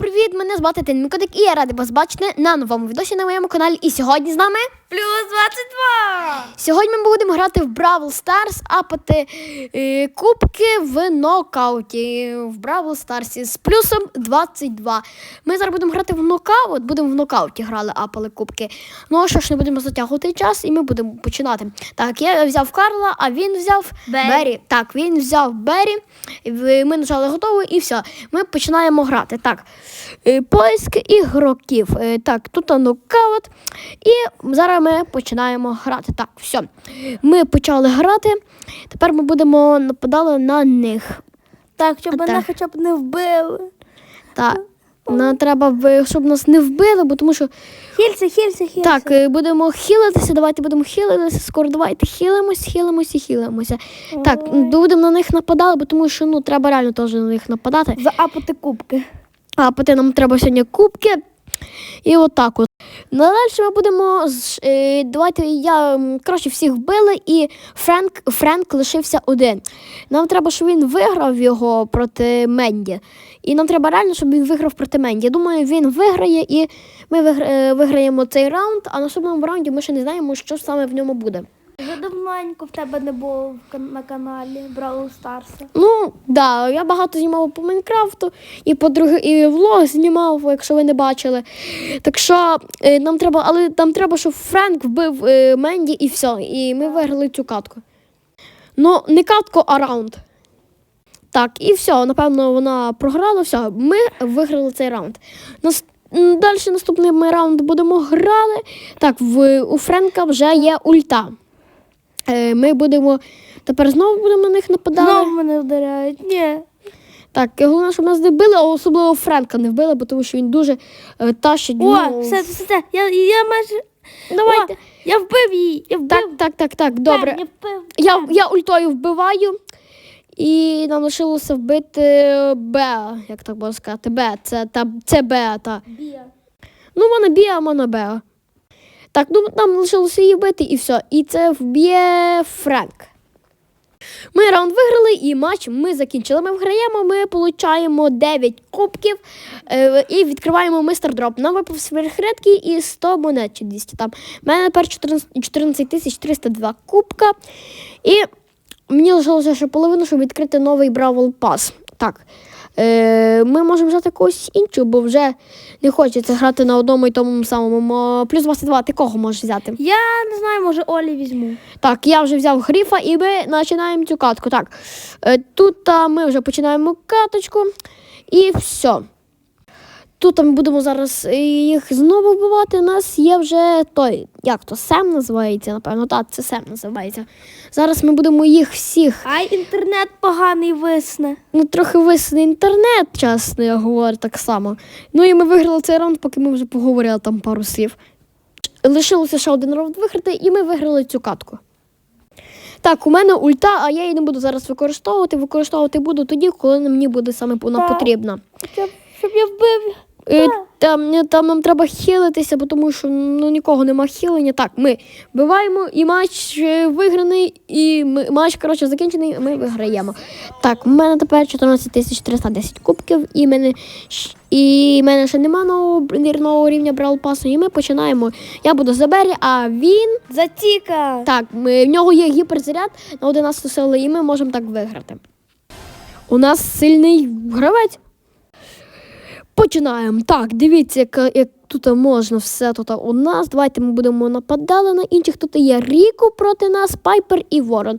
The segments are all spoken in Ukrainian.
привіт! Мене звати Тинмікотик і я радий вас бачити на новому відосі на моєму каналі. І сьогодні з нами Плюс 22! сьогодні ми будемо грати в Бравл Старс, апати е, кубки в нокауті в Бравл Старсі з плюсом 22. Ми зараз будемо грати в нокаут, будемо в нокауті грали, апали кубки. Ну а що ж, не будемо затягувати час, і ми будемо починати. Так, я взяв Карла, а він взяв Бері. Бері. Так, він взяв Бері. Ми нажали готово і все. Ми починаємо грати. Так, е, поиск ігроків. Е, Так, тут нокаут. І зараз ми починаємо грати. Так, все. Ми почали грати. Тепер ми будемо нападали на них. Так, щоб Так. мене хоча б не вбили. Так. Нам треба, щоб нас не вбили, бо тому що Хілься, хілься, хілься. так, е, будемо хілитися. Давайте будемо хілитися. Скоро давайте хілимось, хілимось і хілимося. Так, будемо на них нападати, бо тому що ну треба реально теж на них нападати. Заапати кубки. А потім нам треба сьогодні кубки. І отак от. Ну, далі ми будемо. Е, давайте я коротше всіх вбили, і Френк, Френк лишився один. Нам треба, щоб він виграв його проти Менді. І нам треба реально, щоб він виграв проти Менді. Я думаю, він виграє, і ми е, виграємо цей раунд, а на наступному раунді ми ще не знаємо, що саме в ньому буде. Давненько в тебе не було на каналі Бравл Старса. Ну, да, я багато знімав по Майнкрафту і по друге, і влог знімав, якщо ви не бачили. Так що е, нам треба, але нам треба, щоб Френк вбив е, Менді і все. І ми виграли цю катку. Ну, не катку, а раунд. Так, і все, напевно, вона програла. Все, ми виграли цей раунд. Нас... Далі наступний ми раунд будемо грали. Так, в, у Френка вже є ульта. Е, ми будемо. Тепер знову будемо на них нападати. Знову мене вдаряють. Ні. Так, головне, щоб нас не били, а особливо Френка не вбили, бо тому що він дуже е, тащить. О, ну, все, все, все. Я, я майже. Давайте. О, я вбив її. Я вбив. Так, так, так, так, добре. Я вбив. Я, я ультою вбиваю, і нам лишилося вбити Беа, як так можна сказати. Беа, це, та, це Беа, та. Бія. Ну, вона Біа, а вона Беа. Так, ну нам лишилося її вбити і все. І це вб'є Френк. Ми раунд виграли і матч ми закінчили. Ми виграємо, ми отримуємо 9 кубків е, і відкриваємо мистер дроп. Нам випав сверхредкий і 100 монет чи 200 там. У мене тепер 14, 14 302 кубка. І мені лишилося ще половину, щоб відкрити новий Бравл Пас. Так. Е, ми можемо взяти когось іншу, бо вже не хочеться грати на одному і тому самому. Плюс 22, ти кого можеш взяти? Я не знаю, може Олі візьму. Так, я вже взяв гріфа і ми починаємо цю катку. Так, е, тут а, ми вже починаємо каточку і все. Тут ми будемо зараз їх знову вбивати. У нас є вже той, як то, Сем називається, напевно. Так, це Сем називається. Зараз ми будемо їх всіх. Ай, інтернет поганий висне. Ну, трохи висне інтернет, чесно я говорю так само. Ну і ми виграли цей раунд, поки ми вже поговорили там пару слів. Лишилося ще один раунд виграти, і ми виграли цю катку. Так, у мене ульта, а я її не буду зараз використовувати. Використовувати буду тоді, коли мені буде саме вона потрібна. Щоб я вбив. Так. Там, там нам треба хилитися, бо тому що ну, нікого нема хилення. Так, ми вбиваємо, і матч е, виграний, і ми, матч коротше, закінчений, і ми виграємо. Так, в мене тепер 14 тисяч 310 кубків, і мене, і мене ще нема нового, нового рівня Брал Пасу, і ми починаємо. Я буду забері, а він. Затіка. Так, ми, в нього є гіперзаряд на 11 сили, і ми можемо так виграти. У нас сильний гравець. Починаємо. Так, дивіться, як, як тут можна все тут у нас. Давайте ми будемо нападати на інших. Тут є Ріко проти нас, Пайпер і Ворон.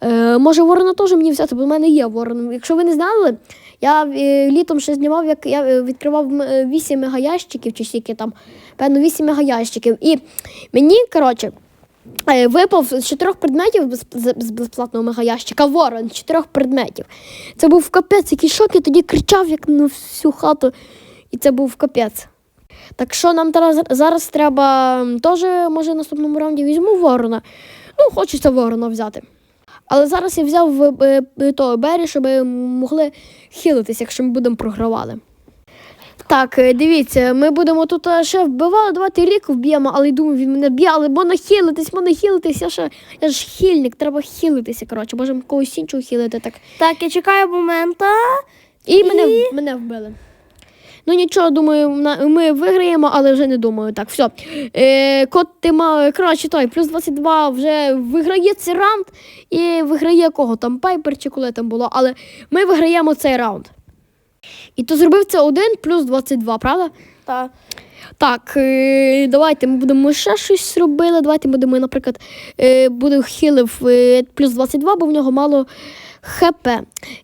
Е, може, Ворона теж мені взяти, бо в мене є Ворон. Якщо ви не знали, я е, літом ще знімав, як я е, відкривав е, 8 мегаящиків, чи скільки там, певно, 8 мегаящиків. І мені, коротше, Е, Випав з чотирьох предметів з безплатного мегаящика ворон з чотирьох предметів. Це був капець, який шок, я тоді кричав, як на всю хату, і це був капець. Так що нам зараз, зараз треба теж, може, в наступному раунді візьму ворона. Ну, хочеться ворона взяти. Але зараз я взяв е, е, того Бері, щоб могли хилитися, якщо ми будемо програвали. Так, е, дивіться, ми будемо тут е, ще вбивали, давайте рік вб'ємо, але я думаю, він мене б'є, але можна хилитись, можна хилитись, я ще я ж хильник, треба хилитися. Коротше, можемо когось іншого хилити. Так. Так, я чекаю момента. І, І? Мене, мене вбили. Ну нічого, думаю, ми виграємо, але вже не думаю. Так, все. Е, кот Тима, коротше, той, плюс 22 вже виграє цей раунд і виграє кого там, Пайпер чи коли там було, але ми виграємо цей раунд. І то зробив це один плюс 22, правда? Та. Так, е, давайте ми будемо ще щось робили. Давайте будемо, наприклад, е, буде хілив е, плюс 22, бо в нього мало ХП.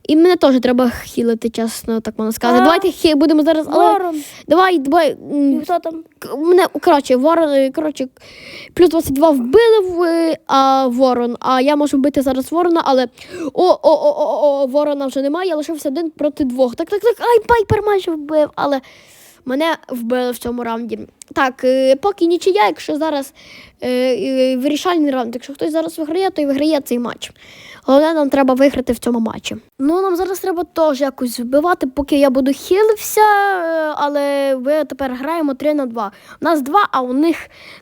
І мене теж треба хілити, чесно, так можна сказати. А. Давайте хі, будемо зараз. Але, Ворон. давай, давай. Хто там? Мене, коротше, ворон, коротше, плюс 22 вбили в, а, ворон, а я можу вбити зараз ворона, але о, о, о, о, о, ворона вже немає, я лишився один проти двох. Так, так, так, ай, пайпер майже вбив, але мене вбили в цьому раунді. Так, е, поки нічия, якщо зараз е, вирішальний раунд, якщо хтось зараз виграє, то й виграє цей матч. Головне, нам треба виграти в цьому матчі. Ну, нам зараз треба теж якось вбивати, поки я буду хилився, е, але ми тепер граємо 3 на 2. У нас 2, а у них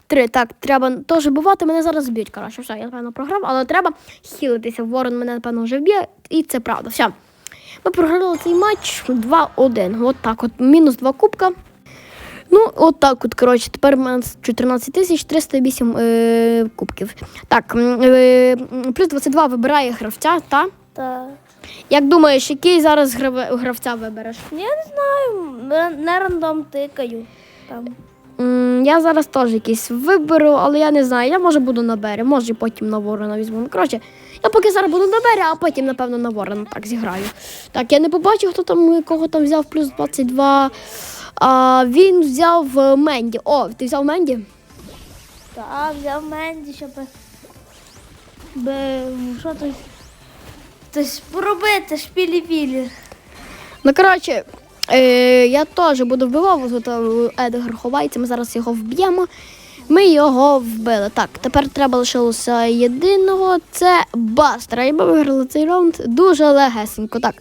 3. Так, треба теж вбивати, мене зараз б'ють. Коротше, все, я напевно програв, але треба хилитися. Ворон мене, напевно, вже вб'є, і це правда. Все. Ми програли цей матч 2-1. От так, от мінус 2 кубка. Ну, от так от, коротше, тепер у мене 14 тисяч 308 е, кубків. Так, е, плюс 22 вибирає гравця, та? Та. Як думаєш, який зараз граве- гравця вибереш? Я не знаю, не- рандом тикаю. Там. М, Я зараз теж якийсь виберу, але я не знаю. Я може буду на бері, може потім на ворона візьму. Ну, коротше, я поки зараз буду на бері, а потім, напевно, на ворона так зіграю. Так, я не побачив, хто там, кого там взяв плюс 22. А, він взяв е, Менді. О, ти взяв Менді? Та, взяв Менді, щоб би, що то, тось поробити шпілі-пілі. Ну, коротше, е, я теж буду тут е, Едгар ховається, ми зараз його вб'ємо. Ми його вбили. Так, тепер треба лишилося єдиного. Це Бастера. І ми виграли цей раунд дуже легесенько. Так,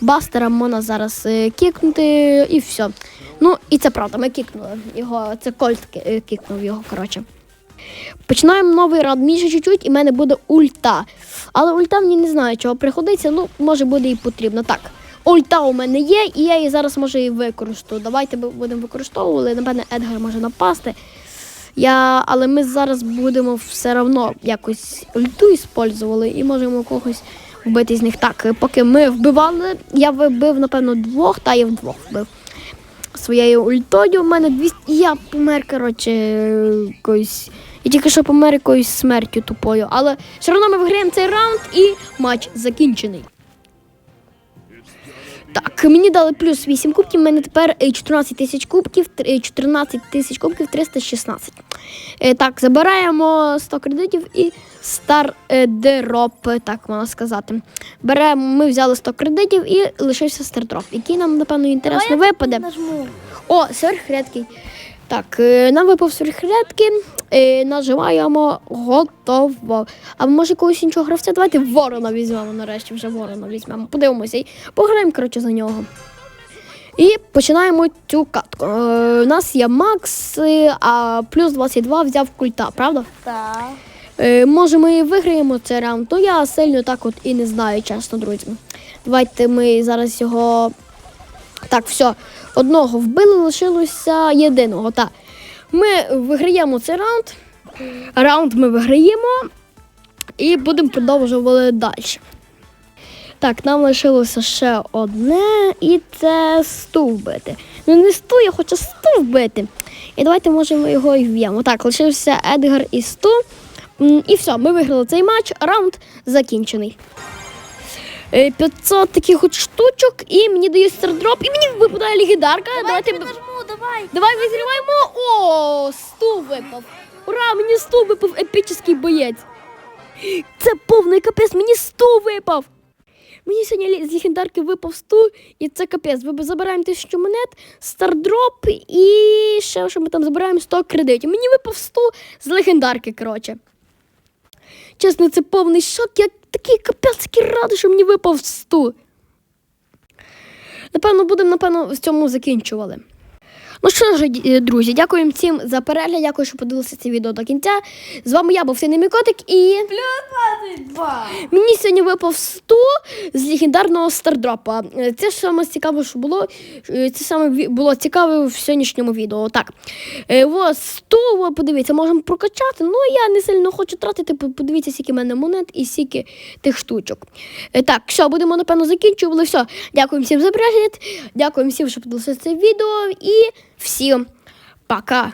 Бастера можна зараз е, кікнути і все. Ну, і це правда, ми кікнули його. Це Кольт е, кікнув його, коротше. Починаємо новий раунд. Ще чуть-чуть, і в мене буде ульта. Але ульта мені не знаю, чого приходиться. Ну, може буде і потрібно. Так, ульта у мене є, і я її зараз може і використаю. Давайте будемо використовувати. Напевне, Едгар може напасти. Я, але ми зараз будемо все одно якось ульту іспользували і можемо когось вбити з них. Так, поки ми вбивали, я вбив, напевно, двох, та я вдвох вбив. Своєю ультою у мене 200. і Я помер, коротше, якоюсь. Я тільки що помер якоюсь смертю тупою. Але все одно ми виграємо цей раунд і матч закінчений. Так, мені дали плюс 8 кубків, в мене тепер е, 14 тисяч кубків, е, 14 тисяч кубків 316. Е, Так, забираємо 100 кредитів і стар е, дроп, так можна сказати. Беремо, ми взяли 100 кредитів і лишився стардроп, який нам, напевно, інтересно випаде. О, сверхредкий. Так, е, нам випав сверхредки. Е, нажимаємо готово. А може когось іншого гравця? Давайте ворона візьмемо нарешті, вже ворона візьмемо. Подивимося і пограємо, коротше, за нього. І починаємо цю катку. Е, у нас є Макс, е, а плюс 22 взяв культа, правда? Так. Е, може, ми виграємо цей раунд. Ну я сильно так от і не знаю, чесно, друзі. Давайте ми зараз його. Так, все. Одного вбили, лишилося єдиного. Так. Ми виграємо цей раунд. Раунд ми виграємо і будемо продовжувати далі. Так, нам лишилося ще одне, і це сту вбити. Ну не сту, я хочу сту вбити. І давайте можемо його і вб'ємо. Так, лишився Едгар і сту. І все, ми виграли цей матч, раунд закінчений. Е, 500 таких от штучок, і мені дають стардроп, і мені випадає легендарка. Давайте, Давайте давай. визріваємо. О, сту випав. Ура, мені сту випав епічний боєць. Це повний капець, мені сту випав. Мені сьогодні з легендарки випав сту, і це капець. Ми забираємо тисячу монет, стардроп і ще що ми там забираємо 100 кредитів. Мені випав сту з легендарки, коротше. Чесно, це повний шок. Я такий капець, такий радий, що мені випав сту. Напевно, будемо, напевно, в цьому закінчували. Ну що ж, е, друзі, дякую всім за перегляд, дякую, що подивилися це відео до кінця. З вами я був Синемій Котик і Плюс 22. мені сьогодні випав 100 з легендарного стардропа. Е, Це ж саме цікаве, що було. е, Це саме було цікаве в сьогоднішньому відео. Так. Ось 100, подивіться, можемо прокачати. Ну, я не сильно хочу тратити. Подивіться, скільки в мене монет і скільки тих штучок. Так, все, будемо, напевно, закінчувати. Все. Дякую всім за перегляд. Дякую всім, що подивилися це відео. І всім пока.